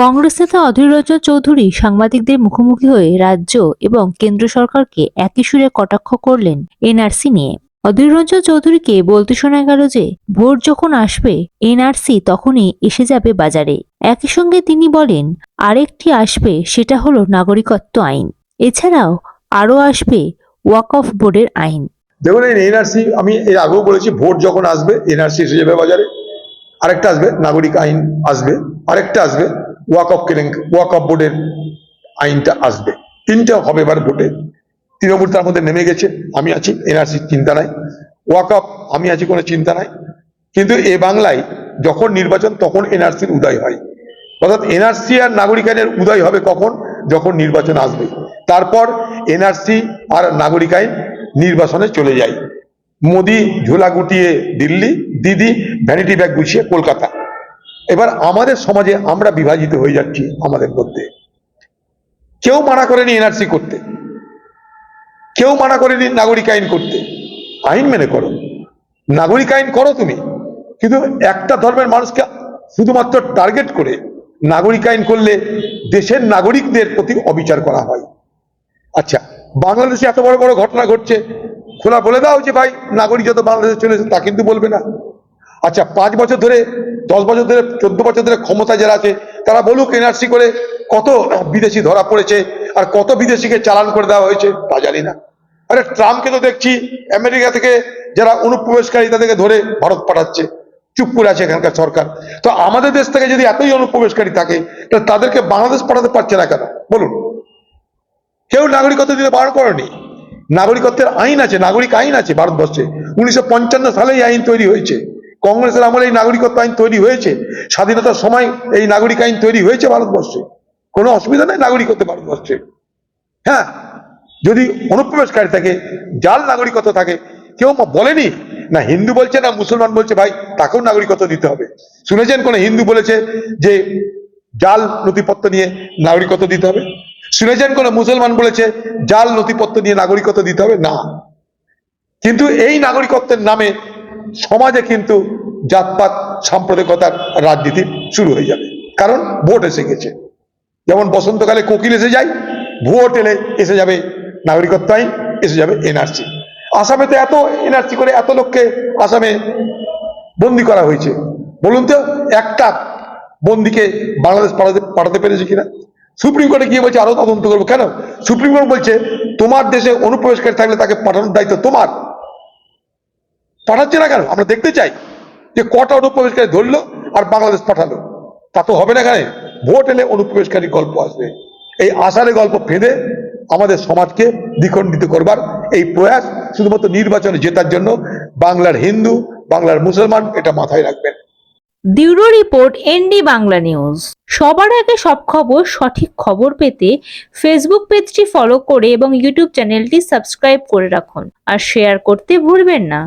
কংগ্রেস নেতা অধীর রঞ্জন চৌধুরী সাংবাদিকদের মুখোমুখি হয়ে রাজ্য এবং কেন্দ্র সরকারকে একই সুরে কটাক্ষ করলেন এনআরসি নিয়ে। অধীর রঞ্জন চৌধুরীকে বলতে শোনা গেল যে, ভোট যখন আসবে, এনআরসি তখনই এসে যাবে বাজারে। একই সঙ্গে তিনি বলেন, আরেকটি আসবে, সেটা হলো নাগরিকত্ব আইন। এছাড়াও আরও আসবে ওয়াক অফ বোর্ডের আইন। দেখুন এনআরসি, আমি এর আগেও বলেছি, ভোট যখন আসবে, এনআরসি এসে যাবে বাজারে। আরেকটা আসবে, নাগরিক আইন আসবে, আরেকটা আসবে ওয়াক অফ কেলেঙ্ক ওয়াক বোর্ডের আইনটা আসবে। তিনটা হবে এবার ভোটে। তৃণমূল তার মধ্যে নেমে গেছে, আমি আছি, এনআরসি চিন্তা নাই। ওয়াক অফ আমি আছি, কোনো চিন্তা নাই। কিন্তু এ বাংলায় যখন নির্বাচন, তখন এনআরসির উদয় হয়। অর্থাৎ এনআরসি আর নাগরিক আইনের উদয় হবে কখন? যখন নির্বাচন আসবে। তারপর এনআরসি আর নাগরিক আইন নির্বাচনে চলে যায়। মোদি ঝোলা গুটিয়ে দিল্লি, দিদি ভ্যানিটি ব্যাগ গুছিয়ে কলকাতা। এবার আমাদের সমাজে আমরা বিভাজিত হয়ে যাচ্ছি আমাদের মধ্যে। কেউ মানা করেনি এনআরসি করতে। কেউ মানা করেনি নাগরিক আইন করতে। আইন মেনে করো। নাগরিক আইন করো তুমি। কিন্তু একটা ধর্মের মানুষকে শুধুমাত্র টার্গেট করে নাগরিক আইন করলে দেশের নাগরিকদের প্রতি অবিচার করা হয়। আচ্ছা বাংলাদেশে এত বড় বড় ঘটনা ঘটছে। খোলা বলে দাও যে ভাই, নাগরিক যত বাংলাদেশে চলে এসেছে তা কিন্তু বলবে না। আচ্ছা পাঁচ বছর ধরে দশ বছর ধরে, চোদ্দ বছর ধরে ক্ষমতা যারা আছে, তারা বলুক এনআরসি করে কত বিদেশি ধরা পড়েছে আর কত বিদেশিকে চালান করে দেওয়া হয়েছে, তা জানি না। আরে ট্রাম্পকে তো দেখছি, আমেরিকা থেকে যারা অনুপ্রবেশকারী তাদেরকে ধরে ভারত পাঠাচ্ছে। চুপ করে আছে এখানকার সরকার। তো আমাদের দেশ থেকে যদি এতই অনুপ্রবেশকারী থাকে তাহলে তাদেরকে বাংলাদেশ পাঠাতে পারছে না কেন? বলুন। কেউ নাগরিকত্ব দিতে বারণ করেনি। নাগরিকত্বের আইন আছে, নাগরিক আইন আছে ভারতবর্ষে। উনিশশো পঞ্চান্ন সালে এই আইন তৈরি হয়েছে। কংগ্রেসের আমলে এই নাগরিকত্ব আইন তৈরি হয়েছে, স্বাধীনতার সময় এই নাগরিক আইন তৈরি হয়েছে ভারতবর্ষে। কোনো অসুবিধা নেই নাগরিকত্বে ভারতবর্ষে। হ্যাঁ যদি অনুপ্রবেশকারী থাকে জাল নাগরিকত্ব থাকে, কেউ বলেনি, না হিন্দু বলছে, না মুসলমান বলছে, ভাই, তাকেও নাগরিকত্ব দিতে হবে। শুনেছেন কোন হিন্দু বলেছে যে জাল নথিপত্র নিয়ে নাগরিকত্ব দিতে হবে? শুনেছেন কোন মুসলমান বলেছে জাল নথিপত্র নিয়ে নাগরিকত্ব দিতে হবে? না। কিন্তু এই নাগরিকত্বের নামে সমাজে কিন্তু জাতপাত সাম্প্রদায়িকতার রাজনীতি শুরু হয়ে যাবে। কারণ ভোট এসে গেছে। যেমন বসন্তকালে কোকিল এসে যায় ভোট এলে এসে যাবে নাগরিকত্ব আইন এসে যাবে এনআরসি। আসামে তো এত এনআরসি করে এত লোককে আসামে বন্দি করা হয়েছে। বলুন তো, একটা বন্দিকে বাংলাদেশ পাঠাতে পাঠাতে পেরেছে কিনা? সুপ্রিম কোর্টে গিয়ে বলছে, আরও তদন্ত করব। কেন? সুপ্রিম কোর্ট বলছে, তোমার দেশে অনুপ্রবেশকারী থাকলে তাকে পাঠানোর দায়িত্ব তোমার। পাঠাচ্ছে না কেন? আমরা দেখতে চাই যে কটা অনুপ্রবেশকারী ধরলো আর বাংলাদেশ পাঠালো। তা তো হবে না কেন ভোট এলে অনুপ্রবেশকারী গল্প আসবে। এই আষাঢ়ে গল্প ফেঁদে আমাদের সমাজকে দ্বিখণ্ডিত করবার এই প্রয়াস শুধুমাত্র নির্বাচনে জেতার জন্য বাংলার হিন্দু, বাংলার মুসলমান এটা মাথায় রাখবেন। Bureau report, N D Bangla news. সবার আগে সব খবর, সঠিক খবর পেতে ফেসবুক পেজটি ফলো করে এবং ইউটিউব চ্যানেলটি সাবস্ক্রাইব করে রাখুন। আর শেয়ার করতে ভুলবেন না।